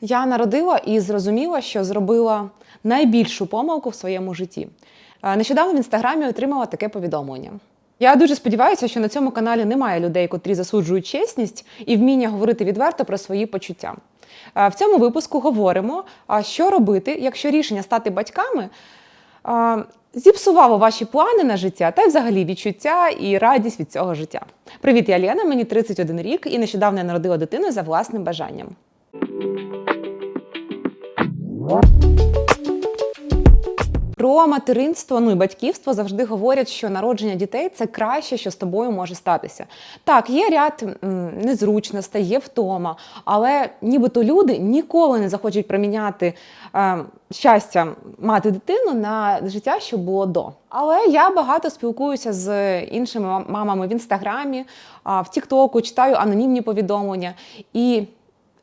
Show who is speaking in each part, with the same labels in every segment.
Speaker 1: Я народила і зрозуміла, що зробила найбільшу помилку в своєму житті. Е, Нещодавно в інстаграмі отримала таке повідомлення. Я дуже сподіваюся, що на цьому каналі немає людей, котрі засуджують чесність і вміння говорити відверто про свої почуття. Е, В цьому випуску говоримо, що робити, якщо рішення стати батьками е, зіпсувало ваші плани на життя та й взагалі відчуття і радість від цього життя. Привіт, я Лена, мені 31 рік і нещодавно я народила дитину за власним бажанням. Про материнство, ну і батьківство завжди говорять, що народження дітей це краще, що з тобою може статися. Так, є ряд незручностей, є втома, але нібито люди ніколи не захочуть приміняти е, щастя мати дитину на життя, що було до. Але я багато спілкуюся з іншими мамами в інстаграмі, а, в Тіктоку, читаю анонімні повідомлення. І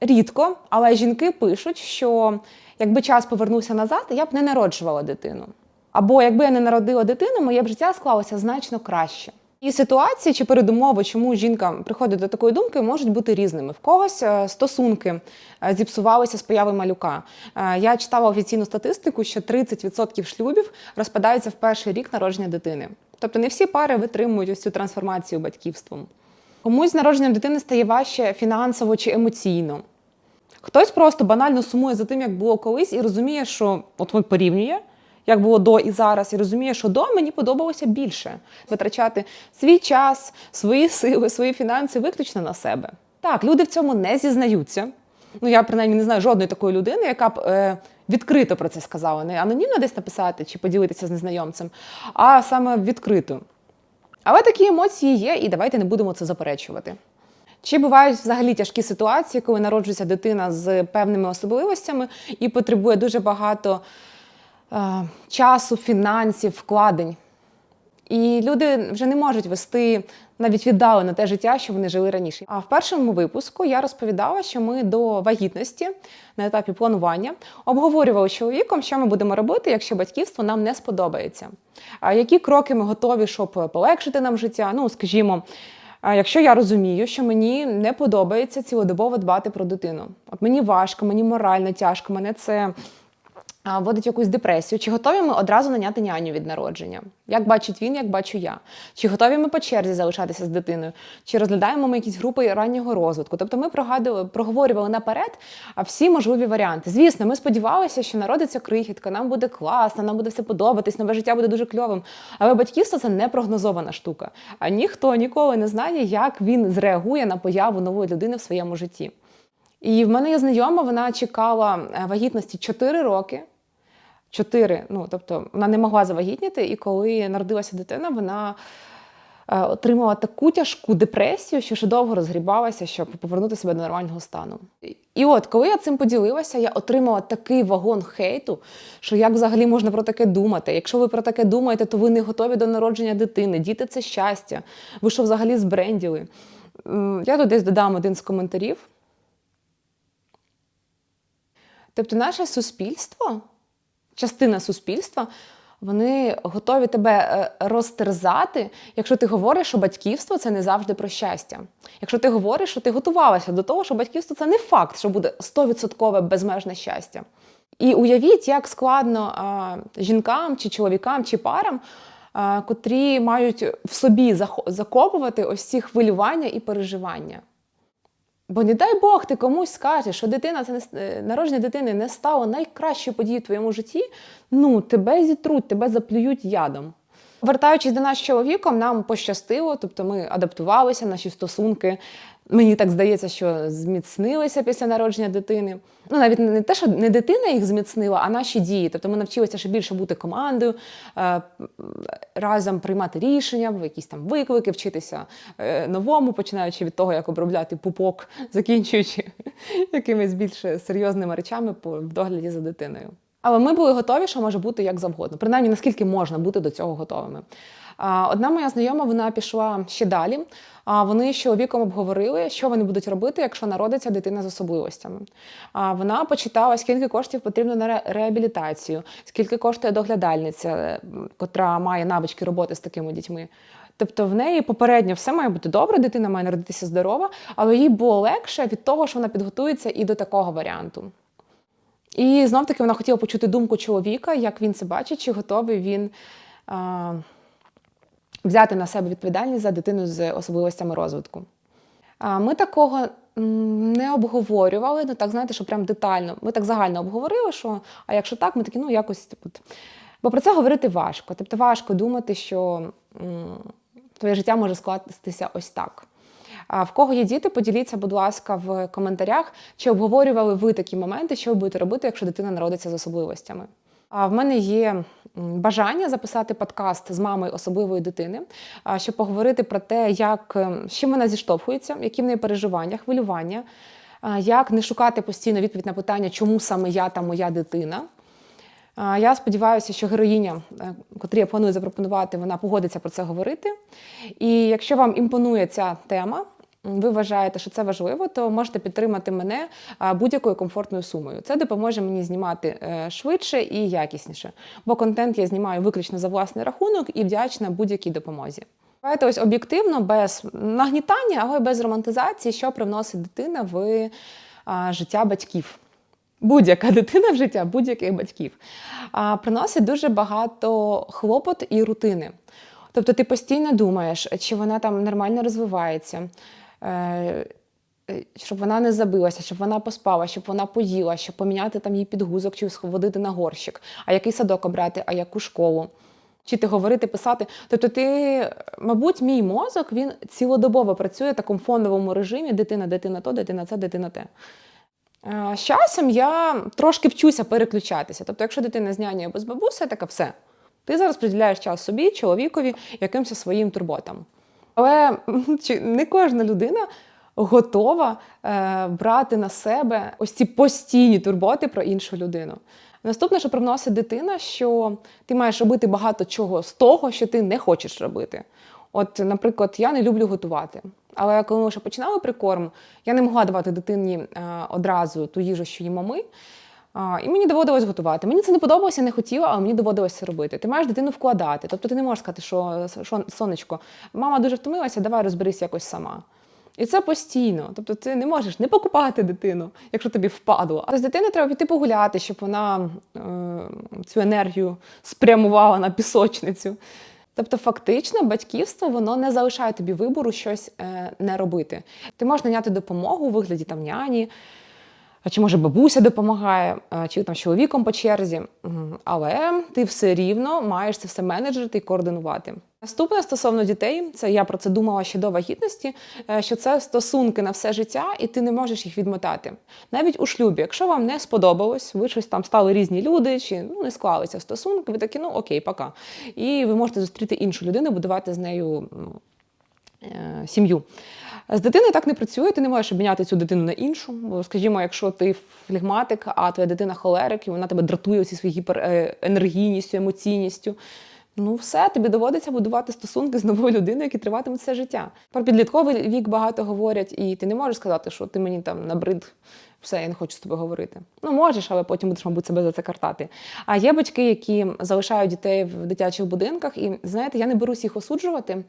Speaker 1: рідко, але жінки пишуть, що якби час повернувся назад, я б не народжувала дитину. Або якби я не народила дитину, моє б життя склалося значно краще. І ситуації чи передумови, чому жінка приходить до такої думки, можуть бути різними. В когось е, стосунки е, зіпсувалися з появи малюка. Е, Я читала офіційну статистику, що 30% шлюбів розпадаються в перший рік народження дитини. Тобто не всі пари витримують ось цю трансформацію батьківством. Комусь з народженням дитини стає важче фінансово чи емоційно. Хтось просто банально сумує за тим, як було колись, і розуміє, що от він порівнює, як було до і зараз, і розуміє, що до мені подобалося більше витрачати свій час, свої сили, свої фінанси виключно на себе. Так, люди в цьому не зізнаються. Ну, я принаймні не знаю жодної такої людини, яка б е, відкрито про це сказала. Не анонімно десь написати чи поділитися з незнайомцем, а саме відкрито. Але такі емоції є, і давайте не будемо це заперечувати. Чи бувають взагалі тяжкі ситуації, коли народжується дитина з певними особливостями і потребує дуже багато е, часу, фінансів, вкладень? І люди вже не можуть вести навіть віддалено те життя, що вони жили раніше. А в першому випуску я розповідала, що ми до вагітності на етапі планування обговорювали з чоловіком, що ми будемо робити, якщо батьківство нам не сподобається. А які кроки ми готові, щоб полегшити нам життя? Ну, скажімо. Якщо я розумію, що мені не подобається цілодобово дбати про дитину, от мені важко, мені морально тяжко, мене це вводить якусь депресію. Чи готові ми одразу наняти няню від народження? Як бачить він, як бачу я? Чи готові ми по черзі залишатися з дитиною? Чи розглядаємо ми якісь групи раннього розвитку? Тобто ми проговорювали наперед всі можливі варіанти. Звісно, ми сподівалися, що народиться крихітка, нам буде класно, нам буде все подобатись, нове життя буде дуже кльовим. Але батьківство це не прогнозована штука. А ніхто ніколи не знає, як він зреагує на появу нової людини в своєму житті. І в мене є знайома, вона чекала е, вагітності 4 роки. Чотири, ну тобто вона не могла завагітніти, і коли народилася дитина, вона е, отримала таку тяжку депресію, що ще довго розгрібалася, щоб повернути себе до нормального стану. І- от, коли я цим поділилася, я отримала такий вагон хейту, що як взагалі можна про таке думати? Якщо ви про таке думаєте, то ви не готові до народження дитини. Діти це щастя. Ви що взагалі збренділи? Я тут десь додам один з коментарів. Тобто, наше суспільство частина суспільства, вони готові тебе е, розтерзати, якщо ти говориш, що батьківство це не завжди про щастя. Якщо ти говориш, що ти готувалася до того, що батьківство це не факт, що буде 100% безмежне щастя. І уявіть, як складно а, жінкам чи чоловікам чи парам, а, котрі мають в собі закопувати ось ці хвилювання і переживання. Бо не дай Бог, ти комусь скажеш, що дитина це не е, народження дитини не стало найкращою подією в твоєму житті. Ну тебе зітруть, тебе заплюють ядом. Вертаючись до нас з чоловіком, нам пощастило, тобто ми адаптувалися, наші стосунки. Мені так здається, що зміцнилися після народження дитини. Ну, навіть не те, що не дитина їх зміцнила, а наші дії. Тобто ми навчилися ще більше бути командою, е, разом приймати рішення, якісь там виклики, вчитися е, новому, починаючи від того, як обробляти пупок, закінчуючи якимись більш серйозними речами по догляді за дитиною. Але ми були готові, що може бути як завгодно, принаймні наскільки можна бути до цього готовими. Одна моя знайома вона пішла ще далі. А вони з чоловіком обговорили, що вони будуть робити, якщо народиться дитина з особливостями. А вона почитала, скільки коштів потрібно на реабілітацію, скільки коштує доглядальниця, е, котра має навички роботи з такими дітьми. Тобто в неї попередньо все має бути добре, дитина має народитися здорова, але їй було легше від того, що вона підготується і до такого варіанту. І знов таки вона хотіла почути думку чоловіка, як він це бачить, чи готовий він а, взяти на себе відповідальність за дитину з особливостями розвитку. Ми такого не обговорювали, ну так знаєте, що прям детально. Ми так загально обговорили, що а якщо так, ми такі, ну якось типу. Бо про це говорити важко. Тобто важко думати, що твоє життя може скластися ось так. А в кого є діти, поділіться, будь ласка, в коментарях, чи обговорювали ви такі моменти, що ви будете робити, якщо дитина народиться з особливостями. А в мене є бажання записати подкаст з мамою особливої дитини, щоб поговорити про те, як ем, з чим вона зіштовхується, які в неї переживання, хвилювання, як не шукати постійно відповідь на питання, чому саме я та моя дитина. Я сподіваюся, що героїня, е, котрі я планую запропонувати, вона погодиться про це говорити. І якщо вам імпонує ця тема, ви вважаєте, що це важливо, то можете підтримати мене будь-якою комфортною сумою. Це допоможе мені знімати е, швидше і якісніше, бо контент я знімаю виключно за власний рахунок і вдячна будь-якій допомозі. Давайте ось об'єктивно, без нагнітання, але без романтизації, що привносить дитина в життя батьків. Будь-яка дитина в життя будь-яких батьків приносить дуже багато хлопот і рутини. Тобто ти постійно думаєш, чи вона там нормально розвивається, щоб вона не забилася, щоб вона поспала, щоб вона поїла, щоб поміняти там їй підгузок чи сходити на горщик, а який садок обрати, а яку школу. Вчити говорити, писати. Тобто, ти, мабуть, мій мозок він цілодобово працює в такому фоновому режимі: дитина, дитина то, дитина це, дитина те. Е, З часом я трошки вчуся переключатися. Тобто, якщо дитина з нянею або з бабусею, така все. Ти зараз приділяєш час собі, чоловікові, якимось своїм турботам. Але чи не кожна людина готова е, брати на себе ось ці постійні турботи про іншу людину. Наступне, що привносить дитина, що ти маєш робити багато чого з того, що ти не хочеш робити. От, наприклад, я не люблю готувати. Але коли ми ще починали прикорм, я не могла давати дитині е, одразу ту їжу, що їмо ми. І мені доводилось готувати. Мені це не подобалося, не хотіла, але мені доводилось робити. Ти маєш дитину вкладати. Тобто ти не можеш сказати, що, сонечко, мама дуже втомилася, давай розберись якось сама. І це постійно. Тобто ти не можеш не покупати дитину, якщо тобі впадло. А з дитини треба піти погуляти, щоб вона е, цю енергію спрямувала на пісочницю. Тобто, фактично, батьківство воно не залишає тобі вибору щось е, не робити. Ти можеш наняти допомогу у вигляді там няні, чи може бабуся допомагає, чи там з чоловіком по черзі. Але ти все рівно маєш це все менеджерити і координувати. Наступне стосовно дітей, це я про це думала ще до вагітності, е, що це стосунки на все життя, і ти не можеш їх відмотати. Навіть у шлюбі, якщо вам не сподобалось, ви щось там стали різні люди, чи ну не склалися стосунки, ви такі, ну окей, пока. І ви можете зустріти іншу людину, будувати з нею е, сім'ю. З дитиною так не працює, ти не можеш обміняти цю дитину на іншу. Бо, скажімо, якщо ти флегматик, а твоя дитина холерик, і вона тебе дратує зі своєю гіперенергійністю, емоційністю. Ну, все, тобі доводиться будувати стосунки з новою людиною, які триватимуть все життя. Про підлітковий вік багато говорять, і ти не можеш сказати, що ти мені там набрид, все, я не хочу з тобою говорити. Ну, можеш, але потім будеш, мабуть, себе за це картати. А є батьки, які залишають дітей в дитячих будинках, і знаєте, я не берусь їх осуджувати.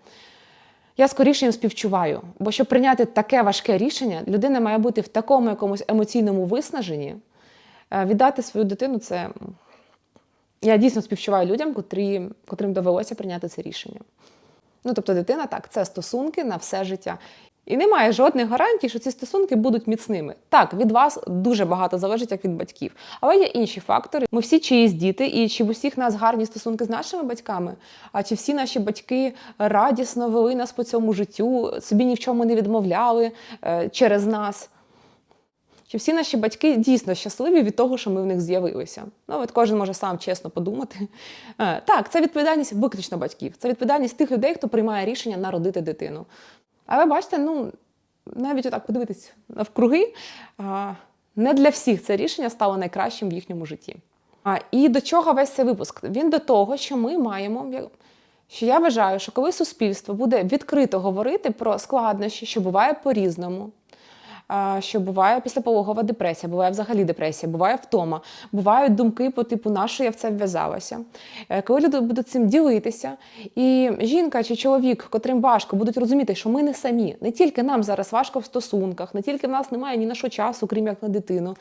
Speaker 1: Я скоріше їм співчуваю, бо щоб прийняти таке важке рішення, людина має бути в такому якомусь емоційному виснаженні. Е, Віддати свою дитину це. Я дійсно співчуваю людям, котрі, котрим довелося прийняти це рішення. Ну, тобто, дитина так, це стосунки на все життя. І немає жодних гарантій, що ці стосунки будуть міцними. Так, від вас дуже багато залежить, як від батьків. Але є інші фактори. Ми всі чиїсь діти, і чи в усіх нас гарні стосунки з нашими батьками, а чи всі наші батьки радісно вели нас по цьому життю, собі ні в чому не відмовляли е, через нас. Чи всі наші батьки дійсно щасливі від того, що ми в них з'явилися? Ну, от кожен може сам чесно подумати. Е, Так, це відповідальність виключно батьків. Це відповідальність тих людей, хто приймає рішення народити дитину. Але бачите, ну навіть отак подивитись навкруги, не для всіх це рішення стало найкращим в їхньому житті. А, і до чого весь цей випуск? Він до того, що ми маємо. Що я вважаю, що коли суспільство буде відкрито говорити про складнощі, що буває по-різному, що буває післяпологова депресія, буває взагалі депресія, буває втома, бувають думки по типу, на що я в це вв'язалася. Е, Коли люди будуть цим ділитися, і жінка чи чоловік, котрим важко, будуть розуміти, що ми не самі, не тільки нам зараз важко в стосунках, не тільки в нас немає ні на що часу, крім як на дитину.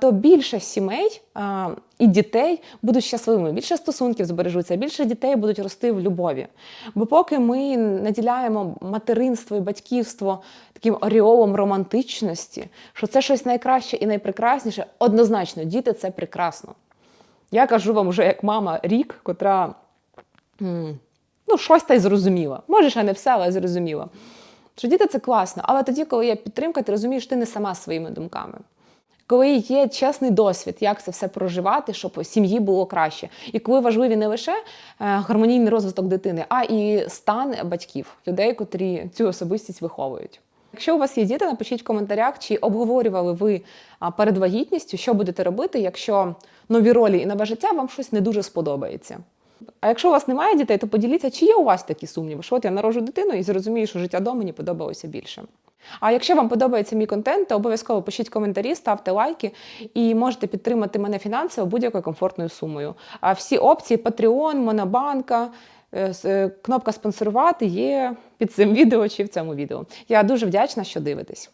Speaker 1: То більше сімей і дітей будуть щасливими, більше стосунків збережуться, більше дітей будуть рости в любові. Бо поки ми наділяємо материнство і батьківство таким оріолом романтичності, що це щось найкраще і найпрекрасніше, однозначно, діти це прекрасно. Я кажу вам вже як мама рік, котра ну, щось та й зрозуміла. Може, ще не все, але зрозуміла. Що діти це класно, але тоді, коли є підтримка, ти розумієш, ти не сама своїми думками. Коли є чесний досвід, як це все проживати, щоб сім'ї було краще. І коли важливі не лише е, гармонійний розвиток дитини, а і стан батьків, людей, котрі цю особистість виховують. Якщо у вас є діти, напишіть в коментарях, чи обговорювали ви перед вагітністю, що будете робити, якщо нові ролі і нове життя вам щось не дуже сподобається. А якщо у вас немає дітей, то поділіться, чи є у вас такі сумніви, що от я народжу дитину і зрозумію, що життя до мені подобалося більше. А якщо вам подобається мій контент, то обов'язково пишіть коментарі, ставте лайки і можете підтримати мене фінансово будь-якою комфортною сумою. А всі опції Patreon, Монобанка, е, е, кнопка спонсорувати є під цим відео чи в цьому відео. Я дуже вдячна, що дивитесь.